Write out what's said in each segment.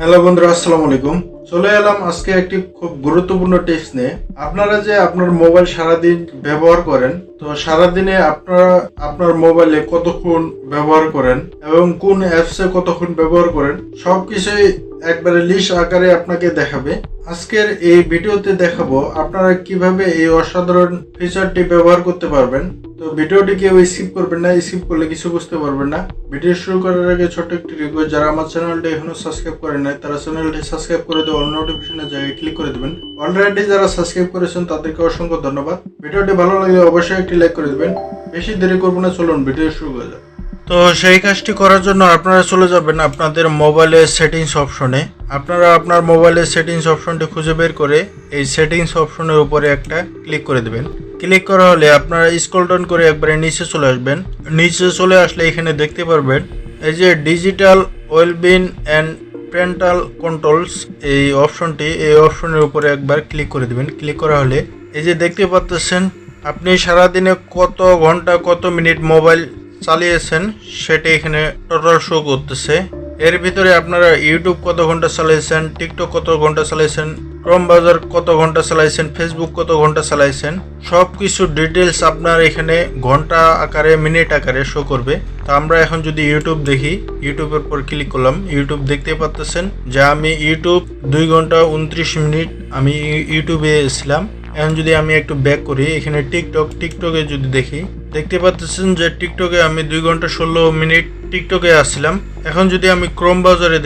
Hello বন্ধুরা, আসসালামু আলাইকুম। চলে এলাম আজকে একটি খুব গুরুত্বপূর্ণ টিপস নিয়ে। আপনারা যে আপনার মোবাইল সারাদিন ব্যবহার করেন তো সারাদিনে আপনারা আপনার মোবাইলে কতক্ষণ ব্যবহার করেন এবং কোন অ্যাপসে কতক্ষণ ব্যবহার করেন সবকিছুই একবারে লিস্ট আকারে আপনাকে দেখাবে। আজকের এই ভিডিওতে দেখাবো আপনারা কীভাবে এই অসাধারণ ফিচারটি ব্যবহার করতে পারবেন। তো ভিডিওটি কেউ স্কিপ করবেন না স্কিপ করলে কিছু বুঝতে পারবেন না। ভিডিও শুরু করার আগে ছোট্ট একটি রিকোয়েস্ট যারা আমার চ্যানেলটি এখনও সাবস্ক্রাইব করেন নাই, তারা চ্যানেলটি সাবস্ক্রাইব করে অল নোটিফিকেশনের জায়গায় ক্লিক করে দেবেন। অলরেডি যারা সাবস্ক্রাইব করেছেন, তাদেরকে অসংখ্য ধন্যবাদ। ভিডিওটি ভালো লাগলে অবশ্যই একটি লাইক করে দেবেন। বেশি দেরি করব না, চলুন, ভিডিও শুরু করা যাক। তো সেই কাজটি করার জন্য আপনারা চলে যাবেন আপনাদের মোবাইলের সেটিংস অপশনে আপনারা আপনার মোবাইলের সেটিংস অপশনটি খুঁজে বের করে এই সেটিংস অপশনের উপরে একটা ক্লিক করে দেবেন। ক্লিক করা হলে আপনারা স্ক্রল ডাউন করে একবারে নিচে চলে আসবেন। নিচে চলে আসলে এখানে দেখতে পারবেন, এই যে digital wellbeing and parental controls এই অপশনটি এই অপশনের উপরে একবার ক্লিক করে দেবেন। ক্লিক করা হলে এই যে দেখতে পাচ্ছেন আপনি সারাদিনে কত ঘণ্টা, কত মিনিট মোবাইল চালিয়েছেন সেটা এখানে টোটাল শো করতেছে। এর ভিতরে আপনারা ইউটিউব কত ঘণ্টা চালাইছেন টিকটক কত ঘণ্টা চালাইছেন ক্রম বাজার কত ঘণ্টা চালাইছেন ফেসবুক কত ঘণ্টা চালাইছেন সব কিছু ডিটেলস আপনার এখানে ঘণ্টা আকারে, মিনিট আকারে শো করবে। তো আমরা এখন যদি ইউটিউব দেখি ইউটিউবের পর ক্লিক করলাম ইউটিউব দেখতে পাচ্তেছেন যে আমি ইউটিউব দুই ঘণ্টা উনত্রিশ মিনিট আমি ইউ- ইউটিউবে ছিলাম। এখন যদি আমি একটু ব্যাক করি, এখানে টিকটক টিকটকে যদি দেখি, দেখতে পাচ্ছেন যে টিকটকে আমি দুই ঘণ্টা ষোলো মিনিট টিকটকে আসছিলাম। এখন যদি আমি ক্রোম বাজারে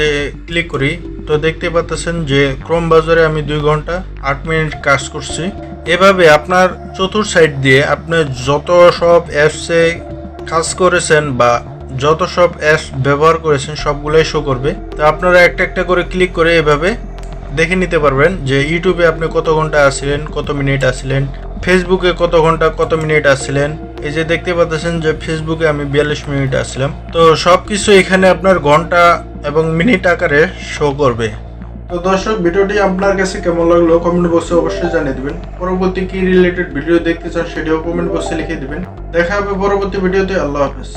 ক্লিক করি, তো দেখতে পাচ্ছেন যে ক্রোম বাজারে আমি দুই ঘণ্টা আট মিনিট কাজ করছি। এভাবে আপনার চতুর সাইড দিয়ে আপনি যত সব অ্যাপসে কাজ করেছেন বা যত সব অ্যাপস ব্যবহার করেছেন, সবগুলাই শো করবে। তো আপনারা একটা একটা করে ক্লিক করে এভাবে দেখে নিতে পারবেন যে ইউটিউবে আপনি কত ঘণ্টা আসছিলেন, কত মিনিট আসছিলেন ফেসবুকে কত ঘণ্টা, কত মিনিট আসছিলেন, এই যে দেখতে পাচ্ছেন যে ফেসবুকে আমি বিয়াল্লিশ মিনিট আসছিলাম। তো সব কিছু এখানে আপনার ঘণ্টা এবং মিনিট আকারে শো করবে। তো দর্শক, ভিডিওটি আপনার কাছে কেমন লাগল কমেন্ট বক্সে অবশ্যই জানিয়ে দিবেন। পরবর্তী কি রিলেটেড ভিডিও দেখতে চান সেটিও কমেন্ট বক্সে লিখে দিবেন। দেখা হবে পরবর্তী ভিডিওতে আল্লাহ হাফেজ।